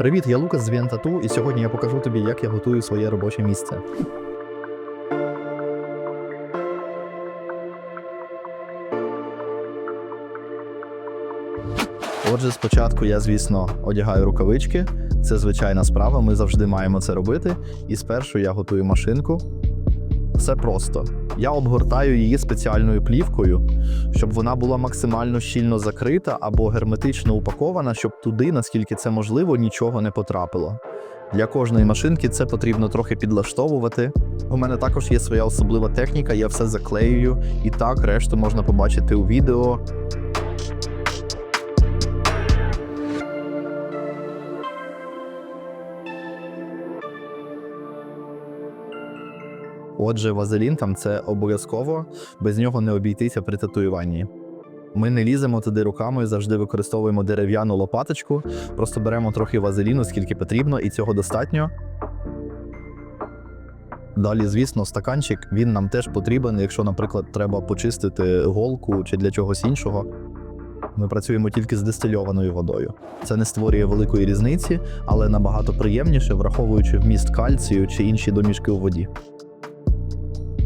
Привіт, я Лукас з Віантату, і сьогодні я покажу тобі, як я готую своє робоче місце. Отже, спочатку я, звісно, одягаю рукавички. Це звичайна справа, ми завжди маємо це робити. І спершу я готую машинку. Все просто. Я обгортаю її спеціальною плівкою, щоб вона була максимально щільно закрита або герметично упакована, щоб туди, наскільки це можливо, нічого не потрапило. Для кожної машинки це потрібно трохи підлаштовувати. У мене також є своя особлива техніка, я все заклеюю, і так решту можна побачити у відео. Отже, вазелін там це обов'язково, без нього не обійтися при татуюванні. Ми не ліземо туди руками, завжди використовуємо дерев'яну лопаточку, просто беремо трохи вазеліну, скільки потрібно, і цього достатньо. Далі, звісно, стаканчик він нам теж потрібен, якщо, наприклад, треба почистити голку чи для чогось іншого. Ми працюємо тільки з дистильованою водою. Це не створює великої різниці, але набагато приємніше, враховуючи вміст кальцію чи інші домішки у воді.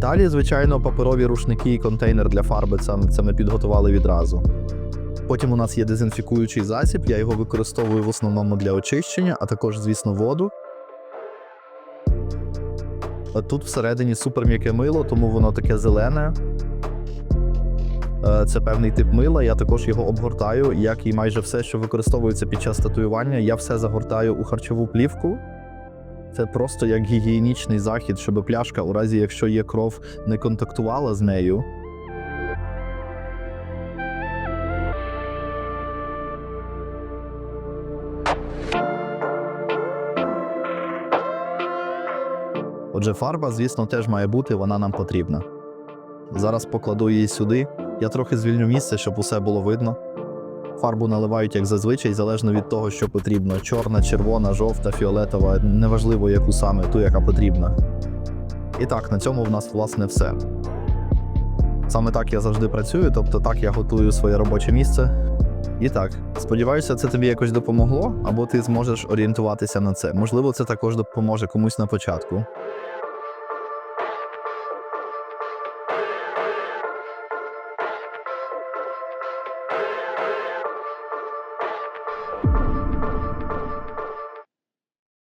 Далі, звичайно, паперові рушники і контейнер для фарби це, це ми підготували відразу. Потім у нас є дезінфікуючий засіб, я його використовую в основному для очищення, а також, звісно, воду. Тут всередині супер м'яке мило, тому воно таке зелене. Е, Це певний тип мила. Я також його обгортаю, як і майже все, що використовується під час татуювання. Я все загортаю у харчову плівку. Це просто як гігієнічний захід, щоб пляшка, у разі якщо є кров, не контактувала з нею. Отже, фарба, звісно, теж має бути, вона нам потрібна. Зараз покладу її сюди. Я трохи звільню місце, щоб усе було видно. Фарбу наливають як зазвичай, залежно від того, що потрібно: чорна, червона, жовта, фіолетова, неважливо, яку саме, ту, яка потрібна. І так, на цьому в нас власне все. Саме так я завжди працюю, тобто так я готую своє робоче місце. І так, сподіваюся, це тобі якось допомогло, або ти зможеш орієнтуватися на це. Можливо, це також допоможе комусь на початку.